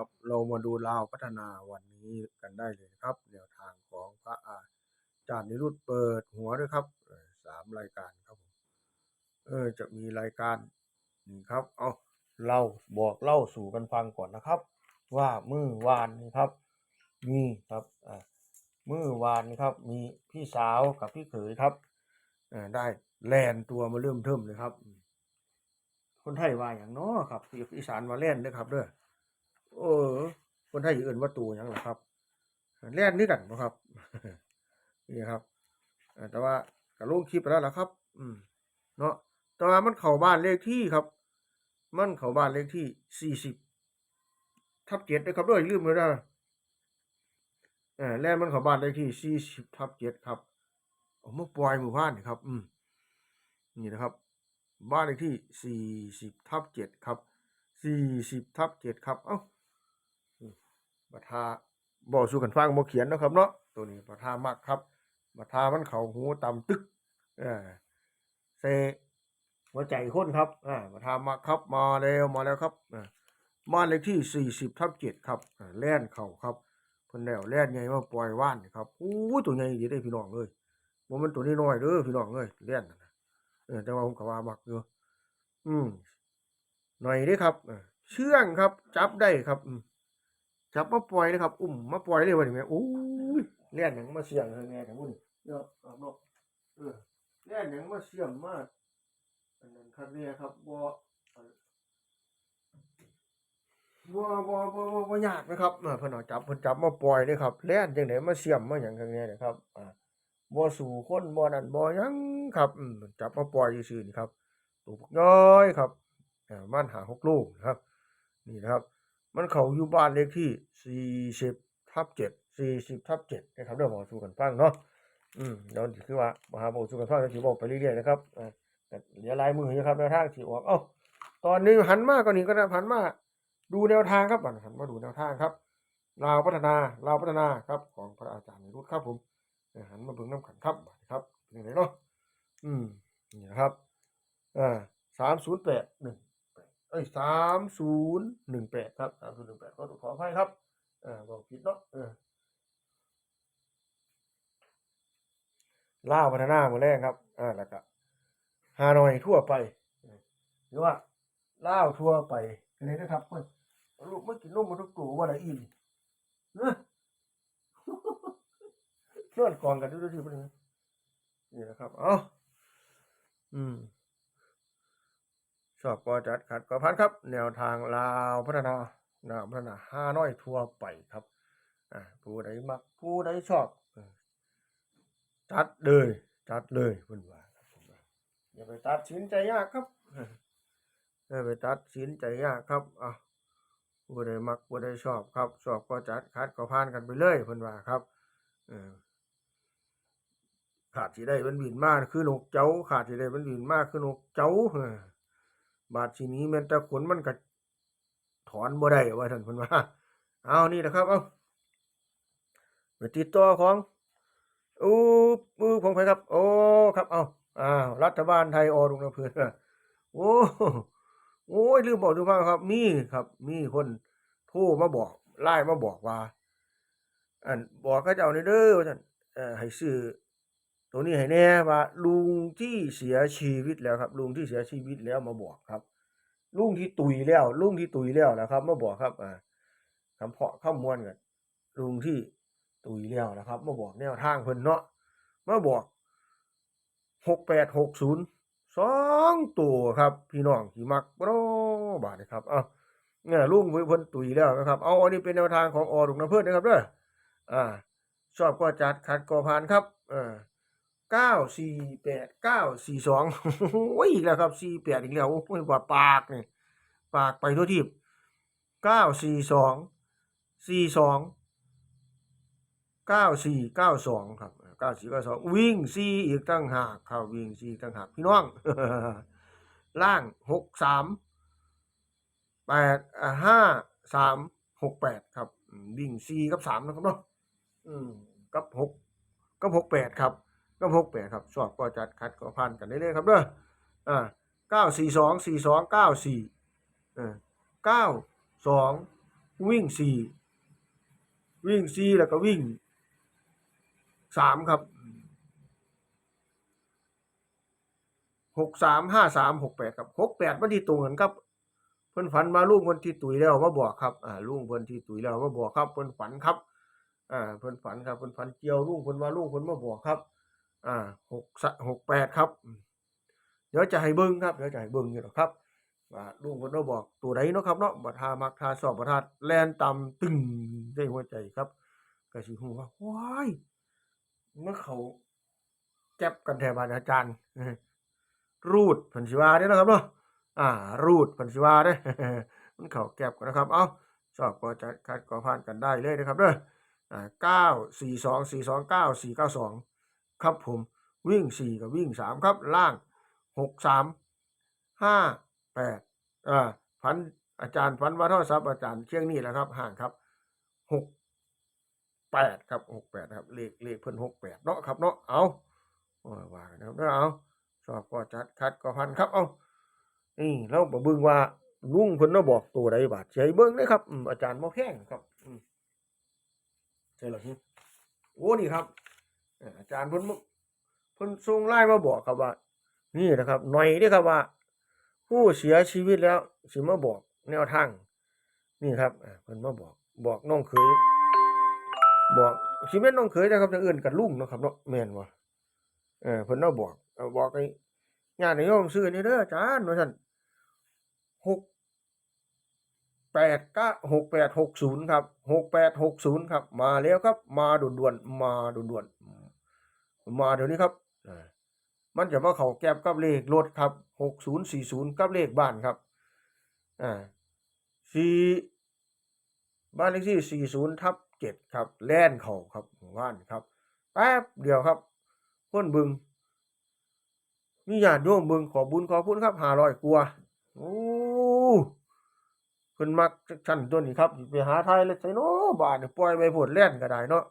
ครับเรามาดูลาวพัฒนาวันนี้กันได้เลยครับแนวทางของพระอาจารย์นิรุตเปิดหัวด้วยครับสามรายการครับผมเออจะมีรายการนี่ครับ เอาเราบอกเล่าสู่กันฟังก่อนนะครับ ว่ามื่อวานนี่ครับมีครับอ่ามื่อวานนี่ครับ มีพี่สาวกับพี่เขยครับอ่อได้แลนตัวมาเริ่มเทิมเลยครับ คนไทยว่าอย่างน้อครับที่อีสานว่าแล่นเด้อครับเด้อ เออ คนไทยอยู่อื่นว่าตูหยังล่ะครับแล่นนี่กันบ่ครับนี่ครับแต่ว่าก็ลงคลิปไปแล้วล่ะครับ อืม เนาะแต่ว่ามันเข้าบ้านเลขที่ครับ มันเข้าบ้านเลขที่สี่สิบทับเจ็ดนะครับด้วยลืมเลยนะเออแล่นมันเข้าบ้านเลขที่สี่สิบทับเจ็ดครับเอมาปล่อยหมู่บ้านนี่ครับ อืม นี่นะครับ บ้านเลขที่สี่สิบทับเจ็ดครับสี่สิบทับเจ็ดครับ เอ้า บัทาบอกสู่กันฟังบ่เขียนนะครับเนาะตัวนี้บัทามักครับบัทามันเข้าหูต่ำตึกเออเซหัวใจคนครับอ่าบัทามักครับมาแล้วมาแล้วครับอ่าบ้านเลขที่สี่สิบทับเจ็ดครับแล่นเข่าครับเพิ่นแล้วแล่นใหญ่มาปล่อยว่านครับอู้ตัวใหญ่ดีเด้พี่น้องเอ้ยบ่แมันตัวน้อยเด้อพี่น้องเอ้ยแล่นนะเออแต่ว่าผมก็ว่ามักอยู่อืมหน่อยเด้ครับเออเชื่องครับ จับได้ครับอืม จับมาปล่อยเลยครับ อุ้มมาปล่อยเลยว่านี่แม่โอ้ยเล่นหยังมาเสี่ยงให้แม่ทั้งบุญเนาะเอาเนาะเออเล่นหยังมาเสี่ยงมากอันนั้นครับเนี่ยครับบ่บ่บ่บ่บ่บ่ยากนะครับเออเพิ่นเอาจับเพิ่นจับมาปล่อยเลยครับแล่นจังไดมาเสี่ยมมาหยังข้างในนะครับอ่าบ่สู่คนบ่นั่นบ่หยังครับอืมจับมาปล่อยซื่อๆนี่ครับตัวบักน้อยครับอ่ามันหา6โลนะครับ นี่นะครับ มันเขาอยู่บ้านเลขที่40ทับ7 40ทับ7นะครับเดี๋ยวบอกสู่กันฟังเนาะอืมเดี๋ยวคือว่าบ่หาบอกสู่กันฟังเดี๋ยวสิบอกไปเรื่อยๆนะครับอ่าเหลือลายมืออยู่ครับแนวทางสิออกเอ้าตอนนี้หันมาก่อนนี้ก็ได้หันมาดูแนวทางครับหันมาดูแนวทางครับลาวพัฒนาลาวพัฒนาครับของพระอาจารย์รุตครับผมหันมาเบิ่งน้ำขันครับนะครับเป็นยังไงเนาะอืมนี่นะครับอ่าสามศูนย์แปดหนึ่ง เอ้ยสามศูนย์หนึ่งแปดครับสามศูนย์หนึ่งแปดขอขออภัยครับอ่าบอกผิดเนาะเออล่าวพัฒนามาแรกครับอ่าแล้วก็ฮานอยทั่วไป หรือว่าล่าวทั่วไปกันเลยนะครับเฮ้ยเอาลูกไม่กินนมมาทุกตัวว่าอะไรอีกเนอะเชื่อกองกันดูดูที่พวกนี้นี่นะครับ เอ้าอืม ชอบก็จัดขัดก็พันครับ แนวทางลาวพัฒนาลาวพัฒนาห้าน้อยทั่วไปครับอ่าผู้ใดมักผู้ใดชอบจัดเลยจัดเลยเพิ่นว่าครับผมว่าอย่าไปตัดสินใจยากครับอย่าไปตัดสินใจยากครับอะผู้ใดมักผู้ใดชอบครับชอบก็จัดขัดก็ผ่านกันไปเลยเพิ่นว่าครับเออขาดสิได้มันบินมากคือนกเจ้า ขาดสิได้มันบินมากคือนกเจ้าเออ บาดทีนี้แม่นแต่ขนมันก็ถอนบ่ได้ว่าท่านพิ่นว่าเอานี่นะครับ เอาไปติดต่อของอู้มือของไผครับ โอ้ครับ เอาอ้าวรัฐบาลไทยออรุณอำเภอนโอ้โอ้ยลืมบอกดูฟังครับ มีครับ มีคนโทรมาบอกไลน์มาบอกว่าอันบอกเขาเจ้านี่เด้อว่านเอ่อให้ซื้อ ตัวนี้ให้แน่ว่าลุงที่เสียชีวิตแล้วครับ ลุงที่เสียชีวิตแล้วมาบอกครับ ลุงที่ตุยแล้ว ลุงที่ตุยแล้วนะครับมาบอกครับอ่าคำเพาะคำมวลกันลุงที่ตุยแล้วนะครับมาบอกแนวทางเพิ่นเนาะมาบอกหกแปดหกศูนย์สองตัวครับ พี่น้องที่มักบ่เนาะบาดนี้ครับเอาเนี่ยลุงเพิ่นตุยแล้วนะครับเอาอันนี้เป็นแนวทางของออรุณเพิ่อนนะครับเด้ออ่าชอบก็จัดขัดก็ผ่านครับอ่า เก้าสี่แปดเก้าสี่สองโอ้ยอีกแล้วครับสี่แปดอีกแล้วโอ้ยว่าปากเนี่ยปากไปทั่วทีบเก้าสี่สองสี่สองเก้าสี่เก้าสองครับเก้าสี่เก้าสองวิ่งสี่อีกตั้งหากครับวิ่งสี่ตั้งหากพี่น้องล่างหกสามแปดห้าสามหกแปดครับ วิ่งสี่กับสามนะครับเนาะอืมกับหกกับหกแปดครับ กับหกแปดครับชอบก็จัดคัดก็ผ่านกันได้เลยๆครับเด้ออ่าเก้าสี่สองสี่สองเก้าสี่เออเก้าสองวิ่งสี่วิ่งสี่แล้วก็วิ่งสามครับหกสามห้าสามหกแปดครับหกแปดมันที่ตรงกันครับเพิ่นฝันมาลุงเพิ่นที่ตุยแล้วมาบอกครับอ่าลุงเพิ่นที่ตุยแล้วมาบอกครับเพิ่นฝันครับอ่าเพิ่นฝันครับเพิ่นฝันเกี่ยวลุงเพิ่นว่าลุงเพิ่นมาบอกครับ อ่าหกสหกแปดครับ เดี๋ยวจะให้เบิ่งครับ เดี๋ยวจะให้เบิ่งอยู่หรอกครับว่าลุงเพิ่นมาบอกตัวใดเนาะครับเนาะบ่ทามักทาสอบบ่ทาแลนตำตึงในหัวใจครับก็สิฮู้ว่าว้ายมันเขาแก็บกันแทบอาจารย์ รูดเพิ่นสิวาเด้อนะครับเนาะอ่า รูดเพิ่นสิวาเด้มันเขาแก็บกันนะครับ เอ้าสอบก็จะคัดก็ผ่านกันได้เลยนะครับเด้ออ่า9 4 2 4 2 9 4 9 2 ครับผมวิ่ง 4 กับวิ่ง 3 ครับ ล่าง 6 3 5 8อ่าพันอาจารย์พันว่าโทรัพท์อาจารย์เชียงนี่แหละครับ ห่างครับ 6 8 ครับ 6 8 ครับ เลขเลขเพิ่น6 8 เนาะครับเนาะเอาว่ากันนะครับเอาสอบก็จัดคัดก็พันครับเอานี่เราบ่เบิ่งว่าลุงเพิ่นมาบอกตัวใดบาดให้เบิ่งเด้ครับอาจารย์บ่แพงครับใช่เหรอฮึโอ้นี่ครับ อาจารย์เพิ่นเพิ่นส่งไลน์มาบอกครับว่า นี่นะครับหน่อยเด้อครับว่า ผู้เสียชีวิตแล้วสิมาบอกแนวทางนี่ครับเพิ่นมาบอกบอกน้องเขยบอกสิแม่นน้องเขยนะครับจะเอิ้นกันลุงเนะครับเนาะแม่นบ่เออเพิ่นมาบอกบอกให้ญาติโยมซื้อนี่เด้ออาจารย์ว่าซั่นหกแปดก้าหกแปดหกศูนย์ครับหกแปดหกศูนย์ครับ มาแล้วครับ มาด่วนๆมาด่วนๆ มาเดี๋ยวนี้ครับมันจะมาเขาแก็บกับเลขรถครับหกศูนย์สี่ศูนย์กับเลขบ้านครับอ่าสี่บ้านเลขที่สี่ศูนย์ทับเจ็ดครับแล่นเข่าครับบ้านครับแป๊บเดียวครับพ้นบึงมีญาติโยมเบิ่งขอบุญขอพุนครับหารอยกว่าโอ้เพิ่นมักชั้นตัวนี้ครับไปหาไทยเลยใส่เนาะบ้านปล่อยไว้โพดแล่นก็ได้เนาะ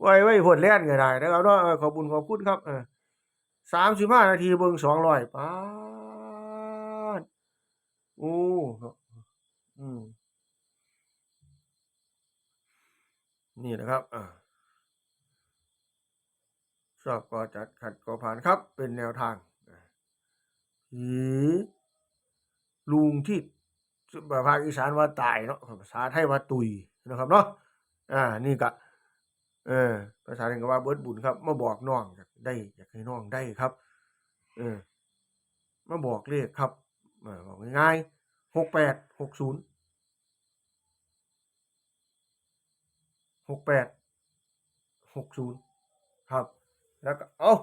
ปล่อยไว้โพดแล่นก็ได้นะครับเนาะขอบุญขอคุณครับเออ35นาทีเบิ่ง200ป๊าดโอ้อืมนี่แหละครับอ่าชอบก็จัดขัดก็ผ่านครับ เป็นแนวทางผีลุงที่ภาคอีสานว่าตายเนาะภาษาไทยว่าตุยนะครับเนาะอ่านี่ก็ เออภาษาไทยก็ว่าเบิดบุญครับ มาบอกน้องอยากได้ อยากให้น้องได้ครับ เออ มาบอกเลขครับอบอกง่ายๆหกแปดหกศูนย์หกแปดหกศูนย์ครับ แล้วก็เอา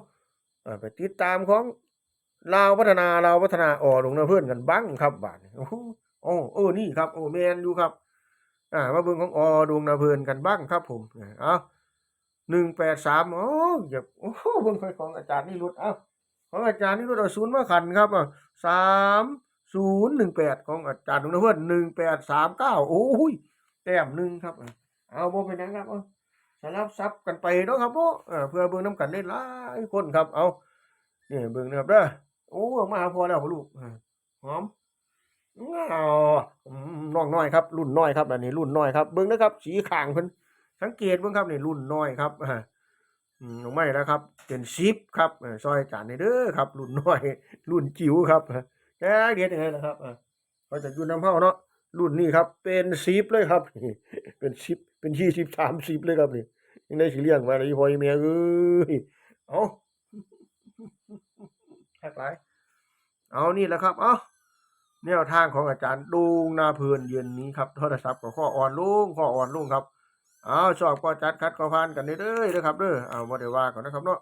เอไปติดตามของลาวพัฒนาลาวพัฒนาอ๋อลงนาเพื่อนกันบ้างครับบาดนี้โอ้โหโอ้เออนี่ครับ โอ้แมนอยู่ครับ อ่ามาเบิ่งของออดวงนาเพื่อนกันบ้างครับผม เอา หนึ่งแปดสามโอ้ย่าโอ้โหเบิ่งของอาจารย์นี่รุดเอาของอาจารย์นี่รุดเอาศูนย์มาขันครับอะสามศูนย์หนึ่งแปดของอาจารย์ดวงนาเพื่อนหนึ่งแปดสามเก้าโอ้ยแต้มหนึ่งครับ เอาบ่เป็นหยังครับเอาสลับซับกันไปเนาะครับพ่เพื่อเบิ่งน้ำกันได้หลายคนครับ เอานี่เบิ่งนะครับเด้อโอ้มาหาพอแล้วลูกหอมอ้าวอืมน้องน้อยครับ รุ่นน้อยครับอันนี้รุ่นน้อยครับเบิ่งนะครับสีขางเพิ่น สังเกตเบิ่งครับนี่รุ่นน้อยครับอ่าลงไม่แล้วครับ เป็นซิปครับเออซอยจานนี่เด้อครับ รุ่นน้อย รุ่นจิ๋วครับแกเดียดยังไงล่ะครับอ่าเขาจะยู่น้ำเฮาเนาะรุ่นนี้ครับ เป็นซิปเลยครับเป็นซิปเป็นยี่สิบสามสิบเลยครับนี่ยังได้สิเลี้ยงมาเลยพ่อแม่เอ้ยเอาแค่ไรเอานี่แหละครับเอาแนวทางของอาจารย์ดุงนาเพลินเย็นนี้ครับโทรศัพท์กับข้ออ่อนลุงข้ออ่อนลุงครับ อาชอบก็จัดคัดก็พานกันเด้อเด้อครับเด้อเอาบ่ได้ว่าก่อนนะครับเนาะ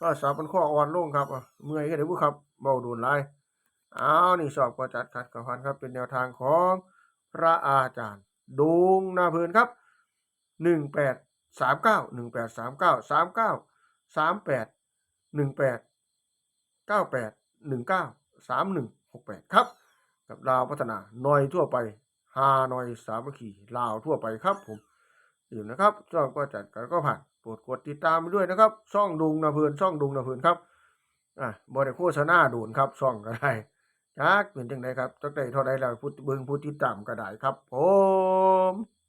ก็สอบเป็นข้ออ่อนลงครับเมื่อยก็เดี๋ยวผู้ครับเบาโดนไล่เอานี่สอบก็จัดคัดก็พานครับ เป็นแนวทางของพระอาจารย์ดุงนาเพลินครับหนึ่งแปดสามเก้าหนึ่งแปดสามเก้าสามเก้าสามแปดหนึ่งแปดเก้าแปดหนึ่งเก้าสามหนึ่งหกแปดครับ กับลาวพัฒนาหน่อยทั่วไปฮาหน่อยสามัคคีลาวทั่วไปครับผม อยู่นะครับช่องก็จัดการก็ผ่านโปรดกดติดตามไปด้วยนะครับ ช่องดุงนาเพลินช่องดุงนาเพลินครับอะบริโฆษณาโดนครับช่องก็ได้จักเป็นจังไดครับจักได้เท่าใดแล้วพูดเบิ่งพูดติดตามก็ได้ครับผม